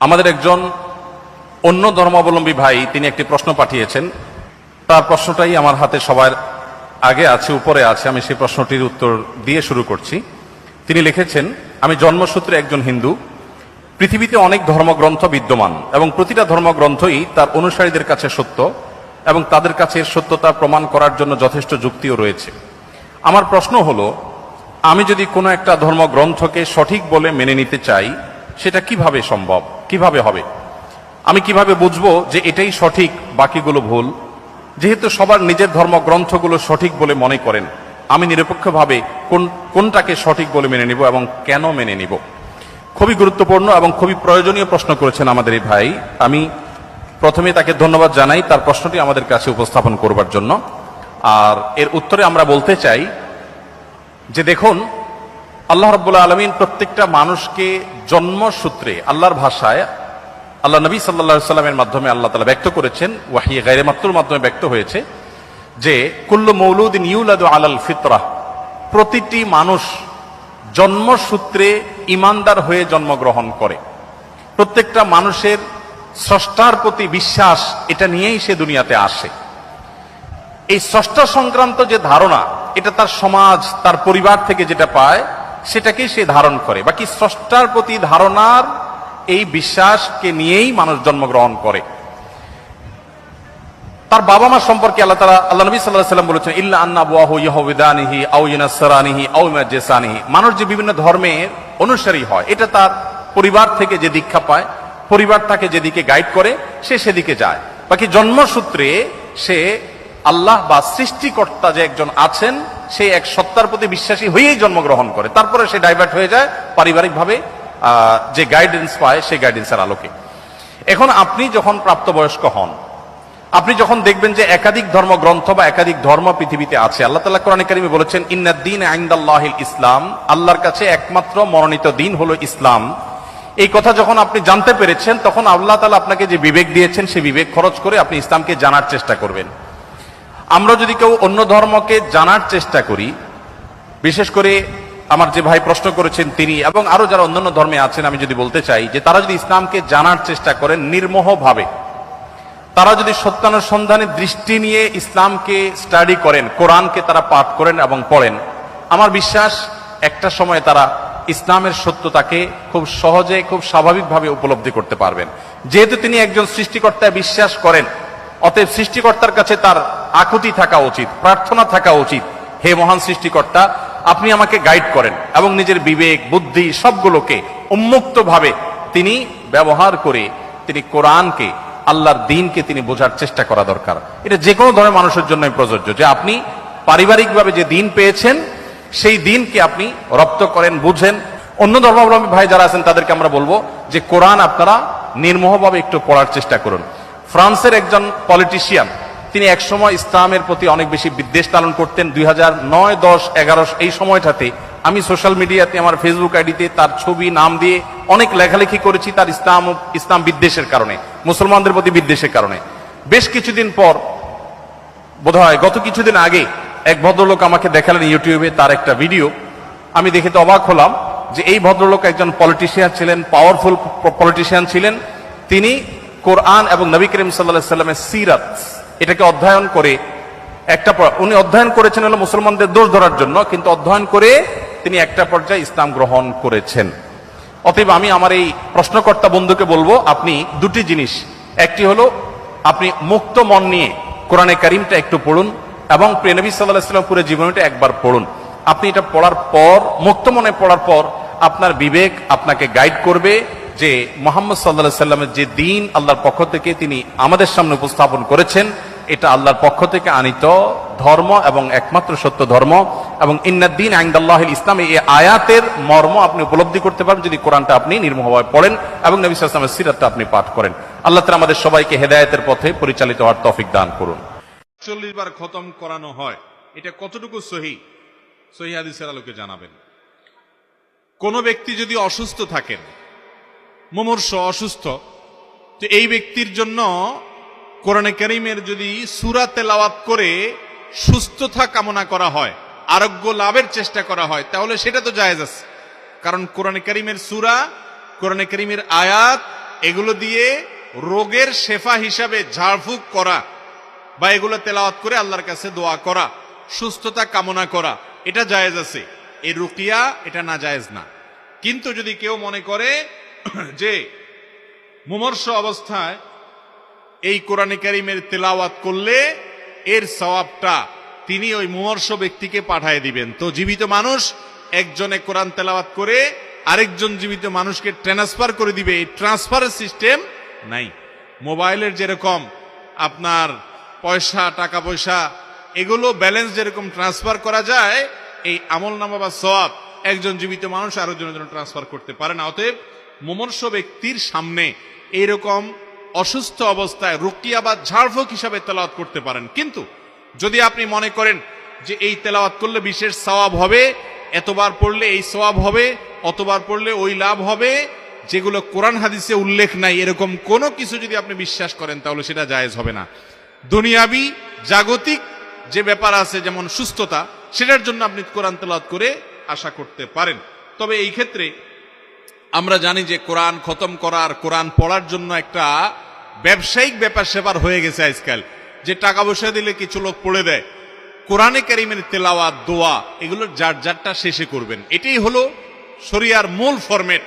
আমাদের একজন অন্য ধর্মাবলম্বী ভাই, তিনি একটি প্রশ্ন পাঠিয়েছেন। তার প্রশ্নটাই আমার হাতে সবার আগে আছে, উপরে আছে, আমি সেই প্রশ্নটির উত্তর দিয়ে শুরু করছি। তিনি লিখেছেন, আমি জন্মসূত্রে একজন হিন্দু। পৃথিবীতে অনেক ধর্মগ্রন্থ বিদ্যমান এবং প্রতিটা ধর্মগ্রন্থই তার অনুসারীদের কাছে সত্য এবং তাদের কাছে সত্যতা প্রমাণ করার জন্য যথেষ্ট যুক্তিও রয়েছে। আমার প্রশ্ন হলো, আমি যদি কোনো একটা ধর্মগ্রন্থকে সঠিক বলে মেনে নিতে চাই, সেটা কীভাবে সম্ভব? কীভাবে হবে? আমি কীভাবে বুঝব যে এটাই সঠিক, বাকিগুলো ভুল? যেহেতু সবার নিজের ধর্মগ্রন্থগুলো সঠিক বলে মনে করেন, আমি নিরপেক্ষভাবে কোন, কোনটাকে সঠিক বলে মেনে নিব এবং কেন মেনে নিব? খুবই গুরুত্বপূর্ণ এবং খুবই প্রয়োজনীয় প্রশ্ন করেছেন আমাদের এই ভাই। আমি প্রথমে তাকে ধন্যবাদ জানাই তার প্রশ্নটি আমাদের কাছে উপস্থাপন করবার জন্য। আর এর উত্তরে আমরা বলতে চাই যে দেখুন আল্লাহ রব্বুল্লাহ আলমিন প্রত্যেকটা মানুষকে জন্মসূত্রে আল্লাহর ভাষায় আল্লাহ নবী সাল্লা সাল্লামের মাধ্যমে আল্লাহ তালা ব্যক্ত করেছেন, ওয়াহি গাইরে মাত্রর মাধ্যমে ব্যক্ত হয়েছে যে, কুল্লু মৌলুদ্দিন ইউলাদু আলাল ফিতরাহ প্রতিটি মানুষ জন্মসূত্রে ইমানদার হয়ে জন্মগ্রহণ করে। প্রত্যেকটা মানুষের স্রষ্টার প্রতি বিশ্বাস, এটা নিয়েই সে দুনিয়াতে আসে। এই স্রষ্টা সংক্রান্ত যে ধারণা, এটা তার সমাজ, তার পরিবার থেকে যেটা পায় সেটাকেই সে ধারণ করে। বাকি স্রষ্টার প্রতি ধারণার এই বিশ্বাসকে নিয়েই মানুষ জন্মগ্রহণ করে। তার বাবা মা সম্পর্কে আল্লাহ তালা আল্লাহ নবী সাল্লাহ সাল্লাম বলেছেন, ইল্লা আন্না বুয়াহু ইহবিদানিহি আউ ইনাসরানিহি আউ ইমাজেসানিহি মানুষ যে বিভিন্ন ধর্মের অনুসারী হয়, এটা তার পরিবার থেকে যে দীক্ষা পায়, পরিবার তাকে যেদিকে গাইড করে, সে সেদিকে যায়। বাকি জন্মসূত্রে সে আল্লাহ বা সৃষ্টিকর্তা যে একজন আছেন সে এক সত্তার প্রতি বিশ্বাসী হয়েই জন্মগ্রহণ করে। তারপরে সে ডাইভার্ট হয়ে যায় পারিবারিকভাবে যে গাইডেন্স পায় সেই গাইডেন্সের আলোকে। এখন আপনি যখন প্রাপ্তবয়স্ক হন, আপনি যখন দেখবেন যে একাধিক ধর্মগ্রন্থ বা একাধিক ধর্ম পৃথিবীতে আছে, আল্লাহ তালা কোরআন কারিমে বলেছেন ইন্নাদ্দিন আইন্দাল্লাহিল ইসলাম আল্লাহর কাছে একমাত্র মনোনীত দিন হলো ইসলাম। এই কথা যখন আপনি জানতে পেরেছেন, তখন আল্লাহ তালা আপনাকে যে বিবেক দিয়েছেন সেই বিবেক খরচ করে আপনি ইসলামকে জানার চেষ্টা করবেন। আমরা যদি কেউ অন্য ধর্মকে জানার চেষ্টা করি, বিশেষ করে আমার যে ভাই প্রশ্ন করেছেন তিনি এবং আরও যারা অন্যান্য ধর্মে আছেন, আমি যদি বলতে চাই যে তারা যদি ইসলামকে জানার চেষ্টা করেন নির্মোহভাবে, তারা যদি সত্যানুসন্ধানের দৃষ্টি নিয়ে ইসলামকে স্টাডি করেন, কোরআনকে তারা পাঠ করেন এবং পড়েন, আমার বিশ্বাস একটা সময় তারা ইসলামের সত্যতাকে খুব সহজে, খুব স্বাভাবিকভাবে উপলব্ধি করতে পারবেন। যেহেতু তিনি একজন সৃষ্টিকর্তায় বিশ্বাস করেন অতএব সৃষ্টিকর্তার কাছে তার আকুতি থাকা উচিত, প্রার্থনা থাকা উচিত। হে মহান সৃষ্টিকর্তা, আপনি আমাকে গাইড করেন এবং নিজের বিবেক, বুদ্ধি সবগুলোকে উন্মুক্তভাবে তিনি ব্যবহার করে তিনি কোরআনকে, আল্লাহর দিনকে তিনি বোঝার চেষ্টা করা দরকার। এটা যে কোনো ধরনের মানুষের জন্য প্রযোজ্য। যে আপনি পারিবারিকভাবে যে দিন পেয়েছেন, সেই দিনকে আপনি রপ্ত করেন, বুঝেন। অন্য ধর্মাবলম্বী ভাই যারা আছেন, তাদেরকে আমরা বলব যে কোরআন আপনারা নির্মোহভাবে একটু পড়ার চেষ্টা করুন। ফ্রান্সের একজন পলিটিশিয়ান, তিনি একসময় ইসলামের প্রতি অনেক বেশি বিদ্বেষ পালন করতেন। দুই হাজার নয়, দশ, এগারো, এই সময়টাতে আমি সোশ্যাল মিডিয়াতে, আমার ফেসবুক আইডিতে তার ছবি, নাম দিয়ে অনেক লেখালেখি করেছি তার ইসলাম ইসলাম বিদ্বেষের কারণে, মুসলমানদের প্রতি বিদ্বেষের কারণে। বেশ কিছুদিন পর, বোধহয় গত কিছুদিন আগে, এক ভদ্রলোক আমাকে দেখালেন ইউটিউবে তার একটা ভিডিও। আমি দেখে তো অবাক হলাম যে এই ভদ্রলোক একজন পলিটিশিয়ান ছিলেন পাওয়ারফুল পলিটিশিয়ান ছিলেন। তিনি কোরআন এবং নবী করিম সাল্লা সাল্লামের সিরাত, এটাকে অধ্যয়ন করে একটা উনি অধ্যয়ন করেছেন হলো মুসলমানদের দোষ ধরার জন্য, কিন্তু অধ্যয়ন করে তিনি একটা পর্যায়ে ইসলাম গ্রহণ করেছেন। অতএব আমি আমার এই প্রশ্নকর্তা বন্ধুকে বলব, আপনি দুটি জিনিস। একটি হলো, আপনি মুক্ত মন নিয়ে কোরআনে কারিমটা একটু পড়ুন এবং প্রেনবী সাল্লাহ সাল্লাম পুরো জীবনীটা একবার পড়ুন। আপনি এটা পড়ার পর, মুক্ত মনে পড়ার পর আপনার বিবেক আপনাকে গাইড করবে যে মোহাম্মদ সাল্লাহ সাল্লামের যে দিন আল্লাহর পক্ষ থেকে তিনি আমাদের সামনে উপস্থাপন করেছেন, এটা আল্লাহর পক্ষ থেকে আনিত ধর্ম এবং একমাত্র সত্য ধর্ম। এবং ইন্নাদ্দিন আইন্দাল্লাহ ইসলাম এই আয়াতের মর্ম আপনি উপলব্ধি করতে পারেন যদি কোরআনটা আপনি নির্মভাবে পড়েন এবং নবী সাল্লামের সিরাতটা আপনি পাঠ করেন। আল্লাহ তালা আমাদের সবাইকে হেদায়েতের পথে পরিচালিত হওয়ার তফিক দান করুন। চল্লিশ বার খতম করানো হয়, এটা কতটুকু সহি? সহি হাদিসের আলোকে জানাবেন। কোন ব্যক্তি যদি অসুস্থ থাকেন মুমূর্ষ অসুস্থ, তো এই ব্যক্তির জন্য কোরআনে করিমের যদি সুরা তেলাওয়াত করে সুস্থতা কামনা করা হয়, আরোগ্য লাভের চেষ্টা করা হয়, তাহলে সেটা তো জায়েজ আছে। কারণ কোরআনে করিমের সুরা, কোরআনে করিমের আয়াত, এগুলো দিয়ে রোগের শেফা হিসাবে ঝাড়ফুঁক করা বা এগুলো তেলাওয়াত করে আল্লাহর কাছে দোয়া করা, সুস্থতা কামনা করা, এটা জায়েজ আছে। এই রুকিয়া এটা না জায়েজ না। কিন্তু যদি কেউ মনে করে যে মুমর্ষ অবস্থায় এই কোরআনে কারিমের তেলাওয়াত করলে এর সওয়াবটা তিনি ওই মুমর্ষ ব্যক্তিকে পাঠিয়ে দিবেন। তো জীবিত মানুষ একজনে কোরআন তেলাওয়াত করে আরেকজন জীবিত মানুষকে ট্রান্সফার করে দিবে। এই ট্রান্সফারের সিস্টেম নাই। মোবাইলের যেরকম আপনার পয়সা, টাকা পয়সা, এগুলো ব্যালেন্স যেরকম ট্রান্সফার করা যায়, এই আমল নামা বা সওয়াব একজন জীবিত মানুষ আরেকজনের জন্য ট্রান্সফার করতে পারে না। অতএব মুমর্ষ ব্যক্তির সামনে এইরকম অসুস্থ অবস্থায় রুকিয়া বা ঝাড়ফুঁক হিসাবে তেলাওয়াত করতে পারেন। কিন্তু যদি আপনি মনে করেন যে এই তেলাওয়াত করলে বিশেষ সওয়াব হবে, এতবার পড়লে এই সওয়াব হবে, অতবার পড়লে ওই লাভ হবে, যেগুলো কোরআন হাদিসে উল্লেখ নাই, এরকম কোনো কিছু যদি আপনি বিশ্বাস করেন, তাহলে সেটা জায়েজ হবে না। দুনিয়াবি জাগতিক যে ব্যাপার আছে, যেমন সুস্থতা, সেটার জন্য আপনি কোরআন তেলাওয়াত করে আশা করতে পারেন। তবে এই ক্ষেত্রে আমরা জানি যে কোরআন খতম করার, কোরআন পড়ার জন্য একটা ব্যবসায়িক ব্যাপার সেবার হয়ে গেছে আজকাল। যে টাকা পয়সা দিলে কিছু লোক পড়ে দেয়। কোরআনে কারিমের তেলাওয়াত, দোয়া, এগুলো যার যারটা শেষে করবেন। এটাই হলো শরিয়ার মূল ফরম্যাট।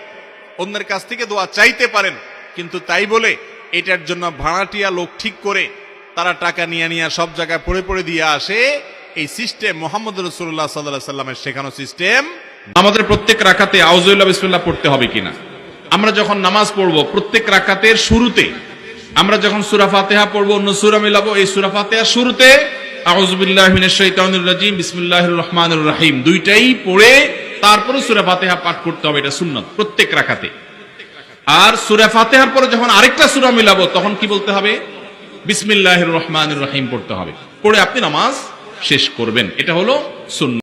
অন্যের কাছ থেকে দোয়া চাইতে পারেন, কিন্তু তাই বলে এটার জন্য ভাড়াটিয়া লোক ঠিক করে তারা টাকা নিয়ে নিয়ে সব জায়গায় পড়ে পড়ে দিয়ে আসে। এই সিস্টেম মোহাম্মদ রসুল্লাহ সাল্লাহ সাল্লামের শেখানো সিস্টেম আমাদের প্রত্যেক রাখাতে আউজুল্লাহ বিসমিল্লাহ পড়তে হবে কিনা? আমরা যখন নামাজ পড়ব, প্রত্যেক রাকাতের শুরুতে, আমরা যখন সূরা পড়ব, অন্য সূরা মিলাবো, এই সূরা ফাতিহা শুরুতে দুইটাই পড়ে পাঠ হবে, এটা প্রত্যেক রাকাতে। আর পরে যখন আরেকটা তখন কি বলতে হবে? রহিম পড়তে হবে। পড়ে আপনি নামাজ শেষ করবেন, এটা হলো সুন্নাত।